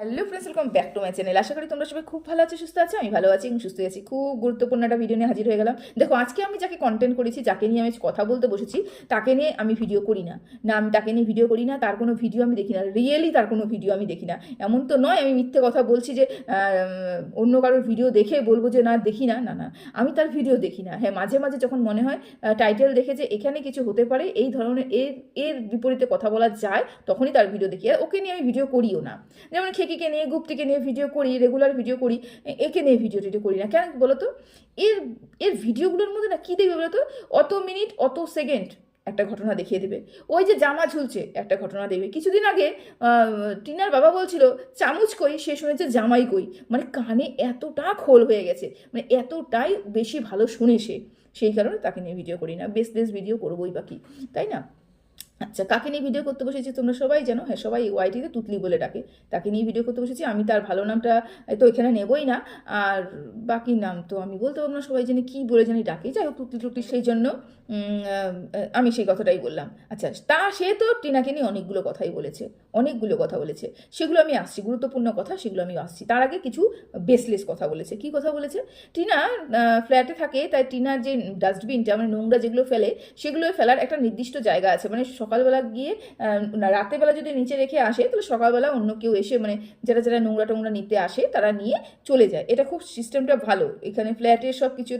Hello friends welcome back to my channel আশা করি তোমরা সবাই খুব ভালো আছো, সুস্থ আছো, আমি ভালো আছি সুস্থ আছি। খুব গুরুত্বপূর্ণ একটা ভিডিও নিয়ে হাজির হয়ে গেলাম। দেখো, আজকে আমি যাকে কন্টেন্ট করেছি, যাকে নিয়ে আমি কথা বলতে বসেছি, তাকে নিয়ে আমি ভিডিও করি না। না, আমি তাকে নিয়ে ভিডিও করি না, তার কোনো ভিডিও আমি দেখি না। রিয়েলি তার কোনো ভিডিও আমি দেখি না। এমন তো নয়, আমি মিথ্যে কথা বলছি যে অন্য কারোর ভিডিও দেখে বলব যে, না, দেখি না। না না, আমি তার ভিডিও দেখি না। হ্যাঁ মাঝে মাঝে যখন মনে হয় টাইটেল দেখে যে এখানে কিছু হতে পারে, এই ধরনের, এর এর বিপরীতে কথা বলা যায়, তখনই তার ভিডিও দেখি। আর ওকে নিয়ে আমি ভিডিও করিও না। যেমন খেকিকে নিয়ে, গুপ্তিকে নিয়ে ভিডিও করি রেগুলার ভিডিও করি, একে নিয়ে ভিডিও টিডিও করি না। কেন বলো তো এর এর ভিডিওগুলোর মধ্যে না কী দেখবে বলো তো অত মিনিট অত সেকেন্ড একটা ঘটনা দেখিয়ে দেবে। ওই যে জামা ঝুলছে একটা ঘটনা দেবে কিছুদিন আগে টিনার বাবা বলছিল, চামচ কই? সে শুনেছে, জামাই কই। মানে কানে এতটা খোল হয়ে গেছে। মানে এতটাই বেশি ভালো শুনে সে। সেই কারণে তাকে নিয়ে ভিডিও করি না। বেশ বেশ ভিডিও করবোই বাকি তাই না? আচ্ছা কাকে নিয়ে ভিডিও করতে বসেছি তোমরা সবাই জানো। হ্যাঁ সবাই ওয়াইটিতে তুতলি বলে ডাকে। তাকে নিয়ে ভিডিও করতে বসেছি। আমি তার ভালো নামটা তো এখানে নেবই না। আর বাকি নাম তো আমি বলতে পারব না, সবাই জানি কী বলে জানি ডাকে। যাই হোক, তুতলি টুকলি সেই জন্য আমি সেই কথাটাই বললাম। আচ্ছা তা সে তো টিনাকে নিয়ে অনেকগুলো কথাই বলেছে, অনেকগুলো কথা বলেছে। সেগুলো আমি আসছি, গুরুত্বপূর্ণ কথা সেগুলো আমি আসছি। তার আগে কিছু বেসলেস কথা বলেছে। কি কথা বলেছে? টিনা ফ্ল্যাটে থাকে, তাই টিনার যে ডাস্টবিনটা মানে নোংরা যেগুলো ফেলে, সেগুলো ফেলার একটা নির্দিষ্ট জায়গা আছে। মানে সকালবেলা গিয়ে রাতেরবেলা যদি নিচে রেখে আসে, তাহলে সকালবেলা অন্য কেউ এসে মানে যারা যারা নোংরা টোংরা নিতে আসে, তারা নিয়ে চলে যায়। এটা খুব সিস্টেমটা ভালো। এখানে ফ্ল্যাটের সব কিছু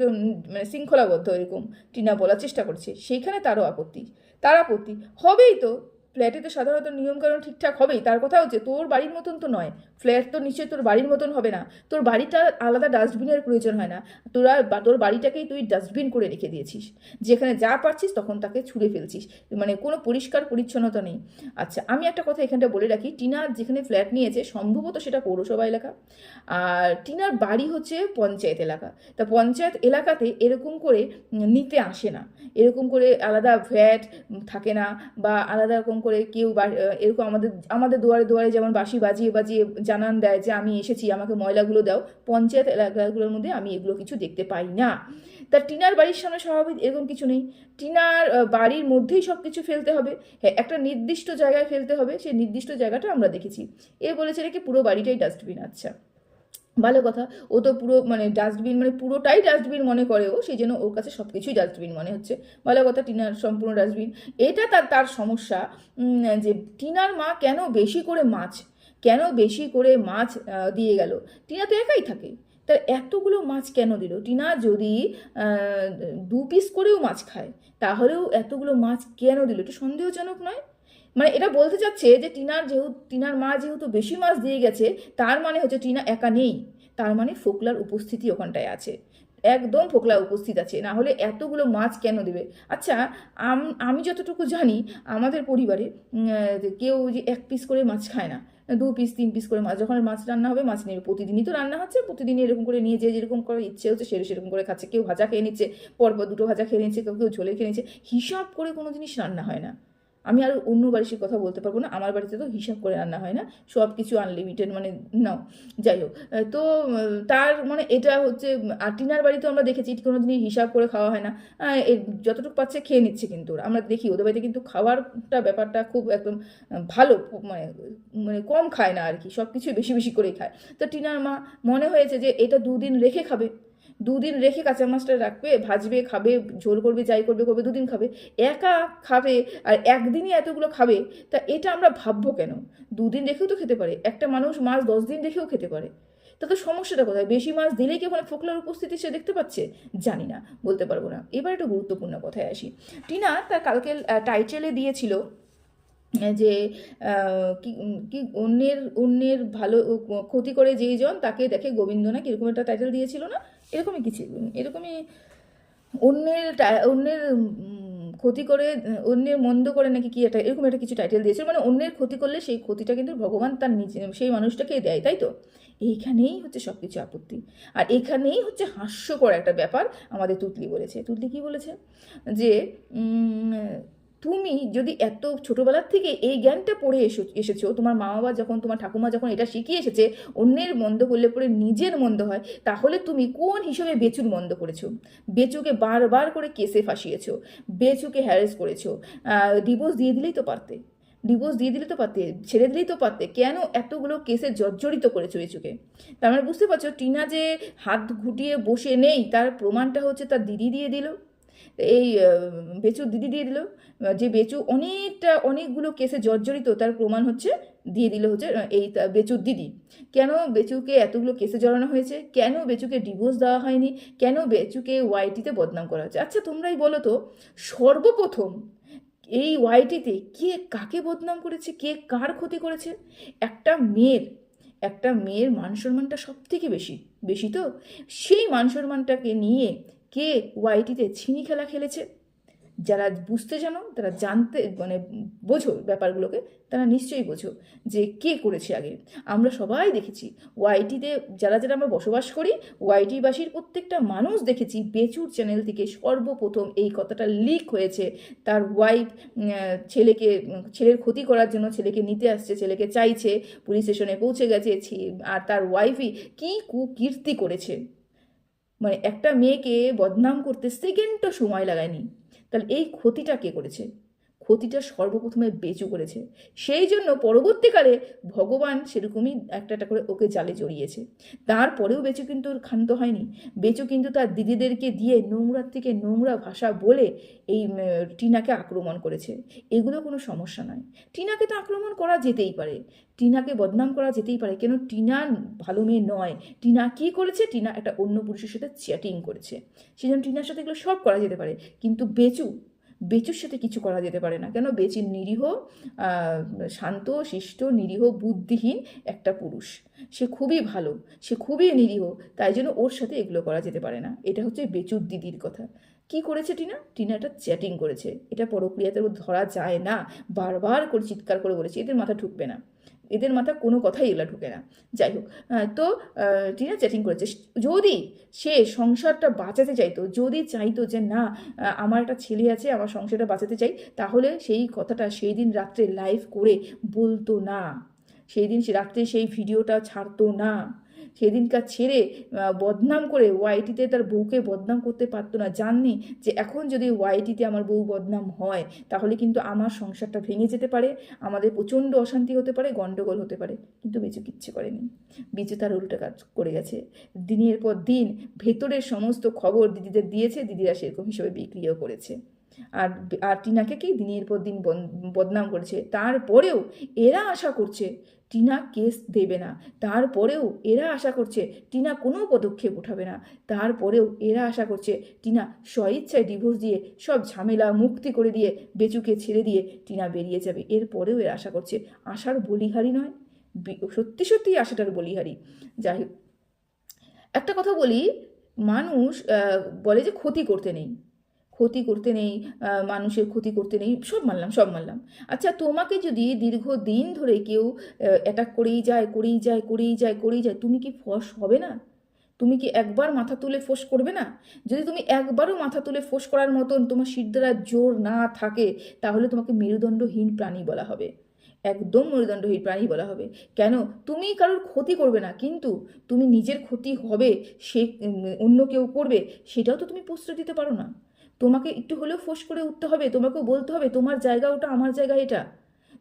মানে শৃঙ্খলাবদ্ধ এরকম। টিনা বলার চেষ্টা করছে। সেইখানে তারও আপত্তি। তার আপত্তি। হবেই তো। ফ্ল্যাটে তো সাধারণত নিয়মকানুন ঠিকঠাক হবেই। তার কথা হচ্ছে, তোর বাড়ির মতন তো নয়। ফ্ল্যাট তো নিশ্চয়ই তোর বাড়ির মতন হবে না। তোর বাড়িটা আলাদা ডাস্টবিনের প্রয়োজন হয় না। তোরা তোর বাড়িটাকেই তুই ডাস্টবিন করে রেখে দিয়েছিস। যেখানে যা পারছিস তখন তাকে ছুঁড়ে ফেলছিস। মানে কোনো পরিষ্কার পরিচ্ছন্নতা নেই। আচ্ছা আমি একটা কথা এখানটা বলে রাখি। টিনার যেখানে ফ্ল্যাট নিয়েছে, সম্ভবত সেটা পৌরসভা এলাকা। আর টিনার বাড়ি হচ্ছে পঞ্চায়েত এলাকা। তা পঞ্চায়েত এলাকাতে এরকম করে নিতে আসে না। এরকম করে আলাদা ভ্যাট থাকে না বা আলাদা রকম করে কেউ এরকম আমাদের আমাদের দুয়ারে দুয়ারে যেমন বাঁশি বাজিয়ে বাজিয়ে জানান দেয় যে আমি এসেছি, আমাকে ময়লাগুলো দাও, পঞ্চায়েত এলাকাগুলোর মধ্যে আমি এগুলো কিছু দেখতে পাই না। তা টিনার বাড়ির সামনে স্বাভাবিক এরকম কিছু নেই। টিনার বাড়ির মধ্যেই সব কিছু ফেলতে হবে। হ্যাঁ একটা নির্দিষ্ট জায়গায় ফেলতে হবে, সেই নির্দিষ্ট জায়গাটা আমরা দেখেছি। এ বলেছে নাকি পুরো বাড়িটাই ডাস্টবিন আচ্ছা। ভালো কথা। ও তো পুরো মানে ডাস্টবিন মানে পুরোটাই ডাস্টবিন মনে করে ও সেই জন্য ওর কাছে সব কিছুই ডাস্টবিন মনে হচ্ছে। ভালো কথা, টিনার সম্পূর্ণ ডাস্টবিন এটা তার তার সমস্যা যে টিনার মা কেন বেশি করে মাছ, কেন বেশি করে মাছ দিয়ে গেল? টিনা তো একাই থাকে। তার এতগুলো মাছ কেন দিল? টিনা যদি দু পিস করেও মাছ খায়, তাহলেও এতগুলো মাছ কেন দিল? একটু সন্দেহজনক নয়? মানে এটা বলতে চাচ্ছে যে টিনার যেহেতু, টিনার মা যেহেতু বেশি মাছ দিয়ে গেছে, তার মানে হচ্ছে টিনা একা নেই। তার মানে ফোকলার উপস্থিতি ওখানটায় আছে। একদম ফোকলা উপস্থিত আছে। না হলে এতগুলো মাছ কেন দেবে? আচ্ছা আম- যতটুকু জানি, আমাদের পরিবারে কেউ যে এক পিস করে মাছ খায় না, দু পিস তিন পিস করে মাছ, যখন মাছ রান্না হবে, মাছ নেবে। প্রতিদিনই তো রান্না হচ্ছে, প্রতিদিনই এরকম করে নিয়ে যে যেরকম করে ইচ্ছে হচ্ছে, সেরকম সেরকম করে খাচ্ছে। কেউ ভাজা খেয়ে নিচ্ছে, পরপর দুটো ভাজা খেয়ে নিচ্ছে, কেউ কেউ ঝোলে খেয়ে নিচ্ছে। হিসাব করে কোনো জিনিস রান্না হয় না। আমি আর অন্য বাড়ির কথা বলতে পারব না। আমার বাড়িতে তো হিসাব করে রান্না হয় না। সব কিছু আনলিমিটেড মানে নাও। যাই হোক তো তার মানে এটা হচ্ছে, আর টিনার বাড়িতে আমরা দেখেছি কোনো দিনই হিসাব করে খাওয়া হয় না। যতটুকু পাচ্ছে খেয়ে নিচ্ছে কিন্তু। আমরা দেখি, ওদের বাড়িতে কিন্তু খাওয়ারটা ব্যাপারটা খুব একদম ভালো মানে মানে কম খায় না আর কি। সব কিছু বেশি বেশি করেই খায়। তো টিনার মা, মনে হয়েছে যে এটা দুদিন রেখে খাবে। দুদিন রেখে কাঁচা মাছটা রাখবে, ভাজবে, খাবে, ঝোল করবে, যাই করবে করবে, দুদিন খাবে, একা খাবে আর একদিনই এতগুলো খাবে, তা এটা আমরা ভাববো কেন? দুদিন রেখেও তো খেতে পারে, একটা মানুষ মাছ দশ দিন রেখেও খেতে পারে, তা তো সমস্যাটা কোথায়? বেশি মাছ দিলেই কি ওখানে ফোকলার উপস্থিতি সে দেখতে পাচ্ছে? জানি না, বলতে পারব না। এবার একটু গুরুত্বপূর্ণ কথায় আসি। টিনা তার কালকে টাইটেলে দিয়েছিল যে কি কি অন্যের অন্যের ভালো ক্ষতি করে যেই জন, তাকে দেখে গোবিন্দ না কীরকম একটা টাইটেল দিয়েছিল না? এরকমই কিছু, এরকমই অন্যের অন্যের ক্ষতি করে, অন্যের মন্দ করে নাকি কি একটা, এরকম একটা কিছু টাইটেল দিয়েছিল মানে অন্যের ক্ষতি করলে সেই ক্ষতিটা কিন্তু ভগবান তার নিজে, সেই মানুষটাকে দেয়, তাই তো? এইখানেই হচ্ছে সব কিছু আপত্তি। আর এখানেই হচ্ছে হাস্যকর একটা ব্যাপার আমাদের তুতলি বলেছে। তুতলি কি বলেছে? যে তুমি যদি এত ছোটোবেলার থেকে এই জ্ঞানটা পড়ে এসো, এসেছ, তোমার মা বাবা যখন, তোমার ঠাকুমা যখন এটা শিখিয়ে এসেছে, অন্যের মন্দ করলে পরে নিজের মন্দ হয়, তাহলে তুমি কোন হিসেবে বেচুর মন্দ করেছ? বেচুকে বারবার করে কেসে ফাঁসিয়েছো, বেচুকে হ্যারেস করেছ ডিভোর্স দিয়ে দিলেই তো পারতে ডিভোর্স দিয়ে দিলে তো পারতে, ছেড়ে দিলেই তো পারতে, কেন এতগুলো কেসে জর্জরিত করেছ বেচুকে? তার মানে বুঝতে পারছ, টিনা যে হাত ঘুটিয়ে বসে নেই, তার প্রমাণটা হচ্ছে তার দিদি দিয়ে দিল। এই বেচুর দিদি দিয়ে দিল যে বেচু অনেকটা, অনেকগুলো কেসে জর্জরিত, তার প্রমাণ হচ্ছে, দিয়ে দিল হচ্ছে এই বেচুর দিদি। কেন বেচুকে এতগুলো কেসে জড়ানো হয়েছে? কেন বেচুকে ডিভোর্স দেওয়া হয়নি? কেন বেচুকে ওয়াইটিতে বদনাম করা হচ্ছে আচ্ছা তোমরাই বলো তো, সর্বপ্রথম এই ওয়াইটিতে কে কাকে বদনাম করেছে? কে কার ক্ষতি করেছে? একটা মেয়ের একটা মেয়ের মান সম্মানটা সব থেকে বেশি বেশি তো? সেই মান সম্মানটাকে নিয়ে কে ওয়াইটিতে ছিনি খেলা খেলেছে? যারা বুঝতে জানো, তারা জানতে মানে বোঝো ব্যাপারগুলোকে, তারা নিশ্চয়ই বোঝো যে কে করেছে আগে। আমরা সবাই দেখেছি ওয়াইটিতে যারা যারা আমরা বসবাস করি, ওয়াইটিবাসীর প্রত্যেকটা মানুষ দেখেছি বেচুর চ্যানেল থেকে সর্বপ্রথম এই কথাটা লিক হয়েছে। তার ওয়াইফ ছেলেকে, ছেলের ক্ষতি করার জন্য ছেলেকে নিতে আসছে, ছেলেকে চাইছে, পুলিশ স্টেশনে পৌঁছে গেছে আর তার ওয়াইফই কী কুকীর্তি করেছে। মানে একটা মেয়েকে বদনাম করতে সেকেন্ডটা সময় লাগায়নি। তাহলে এই ক্ষতিটা কে করেছে? ক্ষতিটা সর্বপ্রথমে বেচু করেছে সেই জন্য পরবর্তীকালে ভগবান সেরকমই একটা একটা করে ওকে জালে জড়িয়েছে। তারপরেও বেচু কিন্তু ক্ষান্ত হয়নি। বেচু কিন্তু তার দিদিদেরকে দিয়ে নোংরার থেকে নোংরা ভাষা বলে এই টিনাকে আক্রমণ করেছে। এগুলো কোনো সমস্যা নয়। টিনাকে তো আক্রমণ করা যেতেই পারে। টিনাকে বদনাম করা যেতেই পারে। কেন টিনা ভালো মেয়ে নয়। টিনা কি করেছে? টিনা একটা অন্য পুরুষের সাথে চ্যাটিং করেছে। সেই জন্য টিনার সাথে এগুলো সব করা যেতে পারে। কিন্তু বেচু বেচুর সাথে কিছু করা যেতে পারে না। কেন? বেচি নিরীহ শান্ত, শিষ্ট, নিরীহ, বুদ্ধিহীন একটা পুরুষ। সে খুবই ভালো, সে খুবই নিরীহ, তাই জন্য ওর সাথে এগুলো করা যেতে পারে না। এটা হচ্ছে বেচুর দিদির কথা। কি করেছে টিনা? টিনা একটা চ্যাটিং করেছে। এটা পরক্রিয়াতে ধরা যায় না। বারবার করে চিৎকার করে বলেছে, এদের মাথা ঢুকবে না। এদের মাথা কোনো কথাই এগুলো ঢুকে না। যাই হোক তো টিনা চ্যাটিং করেছে। যদি সে সংসারটা বাঁচাতে চাইতো, যদি চাইতো যে না আমার একটা ছেলে আছে, আমার সংসারটা বাঁচাতে চাই, তাহলে সেই কথাটা সেই দিন রাত্রে লাইভ করে বলতো না। সেই দিন সে রাত্রে সেই ভিডিওটা ছাড়তো না। সেদিনকার ছেড়ে বদনাম করে ওয়াইটিতে তার বউকে বদনাম করতে পারতো না। জাননি যে এখন যদি ওয়াইটিতে আমার বউ বদনাম হয়, তাহলে কিন্তু আমার সংসারটা ভেঙে যেতে পারে, আমাদের প্রচণ্ড অশান্তি হতে পারে গণ্ডগোল হতে পারে। কিন্তু বিজু কিচ্ছু করেনি। বিজু তার উল্টো কাজ করে গেছে। দিনের পর দিন ভেতরের সমস্ত খবর দিদিদের দিয়েছে, দিদিরা সেরকম হিসেবে বিক্রিও করেছে। আর আর টিনাকে কি দিনের পর দিন বদনাম করেছে? তারপরেও এরা আশা করছে টিনা কেস দেবে না। তারপরেও এরা আশা করছে টিনা কোনো পদক্ষেপ উঠাবে না। তারপরেও এরা আশা করছে টিনা স্বইচ্ছায় ডিভোর্স দিয়ে, সব ঝামেলা মুক্তি করে দিয়ে, বেচুকে ছেড়ে দিয়ে টিনা বেরিয়ে যাবে। এরপরেও এরা আশা করছে আশার বলিহারি নয়। সত্যি সত্যি আশাটার বলিহারি। যাই একটা কথা বলি, মানুষ বলে যে ক্ষতি করতে নেই। ক্ষতি করতে নেই মানুষের ক্ষতি করতে নেই, সব মানলাম সব মানলাম। আচ্ছা তোমাকে যদি দীর্ঘদিন ধরে কেউ অ্যাটাক করেই যায় করেই যায় করেই যায় করেই যায়, তুমি কি ফস হবে না? তুমি কি একবার মাথা তুলে ফোঁস করবে না? যদি তুমি একবারও মাথা তুলে ফোঁস করার মতন তোমার শিরদারার জোর না থাকে, তাহলে তোমাকে মেরুদণ্ডহীন প্রাণী বলা হবে। একদম মেরুদণ্ডহীন প্রাণী বলা হবে। কেন? তুমি কারোর ক্ষতি করবে না, কিন্তু তুমি নিজের ক্ষতি হবে, সে অন্য কেউ করবে, সেটাও তো তুমি প্রশ্রয় দিতে পারো না। তোমাকে একটু হলেও ফোঁস করে উঠতে হবে, তোমাকেও বলতে হবে, তোমার জায়গা ওটা, আমার জায়গা এটা।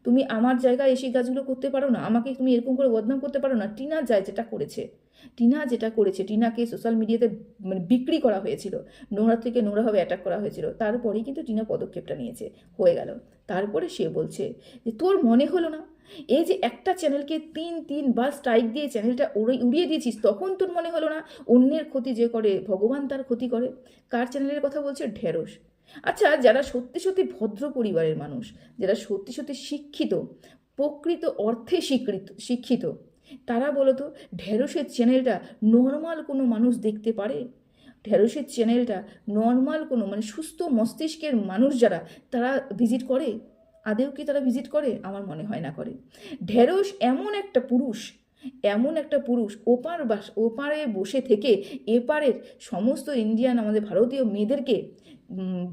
তুমি আমার জায়গায় এসে কাজগুলো করতে পারো না, আমাকে তুমি এরকম করে বদনাম করতে পারো না। টিনা যায় যেটা করেছে, টিনা যেটা করেছে, টিনাকে সোশ্যাল মিডিয়াতে মানে বিক্রি করা হয়েছিল, নোংরা থেকে নোংরাভাবে অ্যাটাক করা হয়েছিল, তারপরেই কিন্তু টিনা পদক্ষেপটা নিয়েছে, হয়ে গেল। তারপরে সে বলছে যে, তোর মনে হলো না এই যে একটা চ্যানেলকে তিন তিন তিনবার স্ট্রাইক দিয়ে চ্যানেলটা উড়ে, উড়িয়ে দিয়েছিস, তখন তোর মনে হলো না অন্যের ক্ষতি যে করে, ভগবান তার ক্ষতি করে? কার চ্যানেলের কথা বলছে? ঢেঁড়স। আচ্ছা যারা সত্যি সত্যি ভদ্র পরিবারের মানুষ, যারা সত্যি সত্যি শিক্ষিত, প্রকৃত অর্থে স্বীকৃত শিক্ষিত, তারা বলতো, ঢেঁড়সের চ্যানেলটা নর্মাল কোনো মানুষ দেখতে পারে? ঢেঁড়সের চ্যানেলটা নর্মাল কোনো মানে সুস্থ মস্তিষ্কের মানুষ যারা, তারা ভিজিট করে? আদেও কি তারা ভিজিট করে? আমার মনে হয় না করে। ঢেঁড়স এমন একটা পুরুষ, এমন একটা পুরুষ ওপার বাস ওপারে বসে থেকে এপারের সমস্ত ইন্ডিয়ান আমাদের ভারতীয় মেয়েদেরকে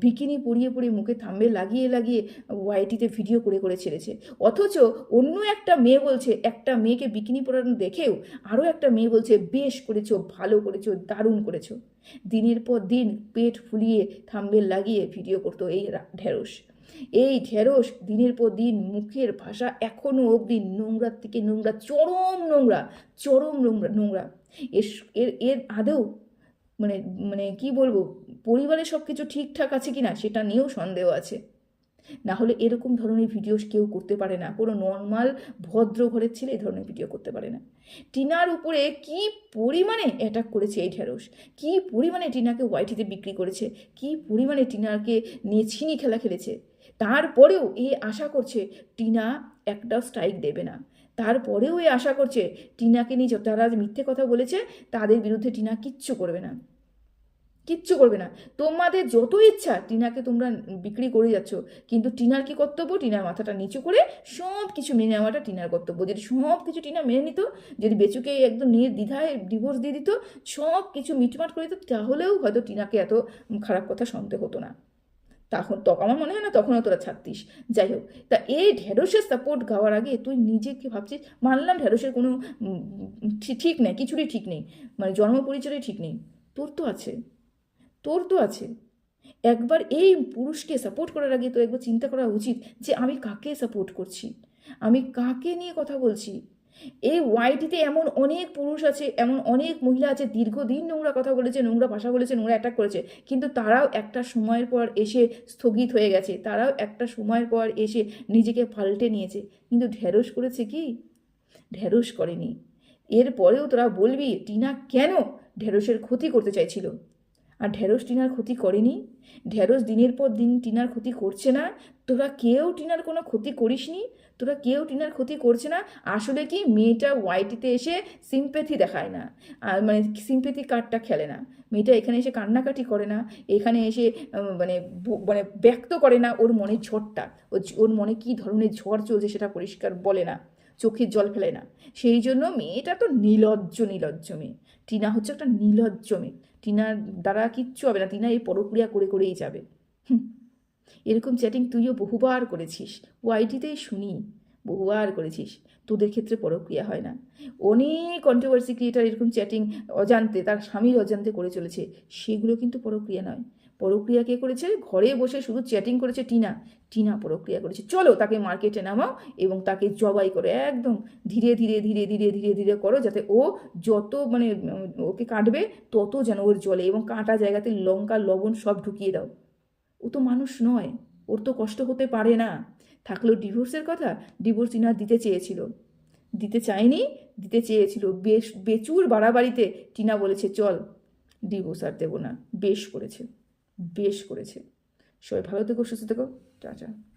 বিকিনি পরিয়ে পরিয়ে মুখে থাম্বে লাগিয়ে লাগিয়ে ওয়াইটিতে ভিডিও করে করে ছেড়েছে। অথচ অন্য একটা মেয়ে বলছে, একটা মেয়েকে বিকিনি পরানো দেখেও আরও একটা মেয়ে বলছে, বেশ করেছ, ভালো করেছ, দারুণ করেছ। দিনের পর দিন পেট ফুলিয়ে থাম্বেল লাগিয়ে ভিডিও করতো এই ঢেঁড়স। এই ঢেঁড়স দিনের পর দিন মুখের ভাষা এখনও অবধি নোংরার থেকে নোংরা, চরম নোংরা চরম নোংরা নোংরা। এর এর এর আদৌ মানে মানে কি বলব, পরিবারের সব কিছু ঠিকঠাক আছে কি না সেটা নিয়েও সন্দেহ আছে। না হলে এরকম ধরনের ভিডিও কেউ করতে পারে না। কোনো নর্মাল, ভদ্র ঘরের ছেলে এই ধরনের ভিডিও করতে পারে না। টিনার উপরে কি পরিমাণে অ্যাটাক করেছে এই ঢেঁড়স? কি পরিমাণে টিনাকে ওয়াইটিতে বিক্রি করেছে? কি পরিমাণে টিনাকে নিয়ে ছিনি খেলা খেলেছে? তারপরেও এ আশা করছে টিনা একটাও স্ট্রাইক দেবে না। তারপরেও এ আশা করছে টিনাকে নিয়ে যারা মিথ্যে কথা বলেছে, তাদের বিরুদ্ধে টিনা কিচ্ছু করবে না। কিচ্ছু করবে না। তোমাদের যত ইচ্ছা টিনাকে তোমরা বিক্রি করে যাচ্ছ, কিন্তু টিনার কি কর্তব্য? টিনার মাথাটা নিচু করে সব কিছু মেনে নেওয়াটা টিনার কর্তব্য। যদি সব কিছু টিনা মেনে নিত, যদি বেচুকে একদম নিয়ে দ্বিধায় ডিভোর্স দিয়ে দিত সব কিছু মিটমাট করে দিত, তাহলেও হয়তো টিনাকে এত খারাপ কথা শুনতে হতো না। তখন তখন আমার মনে হয় না তখনও তোরা ছাড়তিস। যাই হোক, তা এই ঢেঁড়সের সাপোর্ট গাওয়ার আগে তুই নিজেকে ভাবছিস, মানলাম ঢেঁড়সের কোনো ঠিক নেই, কিছুরই ঠিক নেই মানে জন্ম পরিচয় ঠিক নেই। তোর তো আছে, তোর তো আছে। একবার এই পুরুষকে সাপোর্ট করার আগে তো একবার চিন্তা করা উচিত যে আমি কাকে সাপোর্ট করছি? আমি কাকে নিয়ে কথা বলছি? এই ওয়াইটিতে এমন অনেক পুরুষ আছে, এমন অনেক মহিলা আছে, দীর্ঘদিন নোংরা কথা বলেছে, নোংরা ভাষা বলেছে, নোংরা অ্যাটাক করেছে, কিন্তু তারাও একটা সময়ের পর এসে স্থগিত হয়ে গেছে, তারাও একটা সময়ের পর এসে নিজেকে পাল্টে নিয়েছে, কিন্তু ঢেঁড়স করেছে কি? ঢেঁড়স করেনি। এরপরেও তোরা বলবি, টিনা কেন ঢেঁড়সের ক্ষতি করতে চাইছিল? আর ঢেঁড়স টিনার ক্ষতি করেনি? ঢেঁড়স দিনের পর দিন টিনার ক্ষতি করছে না। তোরা কেউ টিনার কোনো ক্ষতি করিসনি। তোরা কেউ টিনার ক্ষতি করছে না। আসলে কি মেয়েটা ওয়াইটিতে এসে সিম্পেথি দেখায় না। আর মানে সিম্পেথি কার্ডটা খেলে না। মেয়েটা এখানে এসে কান্নাকাটি করে না। এখানে এসে মানে মানে ব্যক্ত করে না ওর মনের ঝড়টা। ওর মনে কী ধরনের ঝড় চলছে সেটা পরিষ্কার বলে না। চোখের জল ফেলে না। সেই জন্য মেয়েটা তো নির্লজ্জ নির্লজ্জ মেয়ে। টিনা হচ্ছে একটা নির্লজ্জ মেয়ে। টিনার দ্বারা কিচ্ছু হবে না, টিনা এই পরক্রিয়া করে করেই যাবে। এরকম চ্যাটিং তুইও বহুবার করেছিস। ও আইডিতেই শুনি, বহুবার করেছিস। তোদের ক্ষেত্রে পরক্রিয়া হয় না। অনেক কন্ট্রোভার্সি ক্রিয়েটার এরকম চ্যাটিং অজান্তে, তার স্বামীর অজান্তে করে চলেছে। সেগুলো কিন্তু পরক্রিয়া নয়। পরক্রিয়া কে করেছে? ঘরে বসে শুধু চ্যাটিং করেছে টিনা। টিনা পরক্রিয়া করেছে। চলো তাকে মার্কেটে নামাও এবং তাকে জবাই করো, একদম ধীরে ধীরে ধীরে ধীরে ধীরে ধীরে করো যাতে ও যত মানে ওকে কাটবে তত যেন ওর জলে এবং কাঁটা জায়গাতে লঙ্কা, লবণ সব ঢুকিয়ে দাও। ও তো মানুষ নয়, ওর তো কষ্ট হতে পারে না। থাকলেও ডিভোর্সের কথা? ডিভোর্স টিনা দিতে চেয়েছিল। দিতে চায়নি, দিতে চেয়েছিল। বেশ, বেচুর বাড়াবাড়িতে টিনা বলেছে, চল ডিভোর্স আর দেবো না। বেশ করেছে। বেশ করেছে। সবাই ভালো থেকো সুস্থ থেকো। টাটা।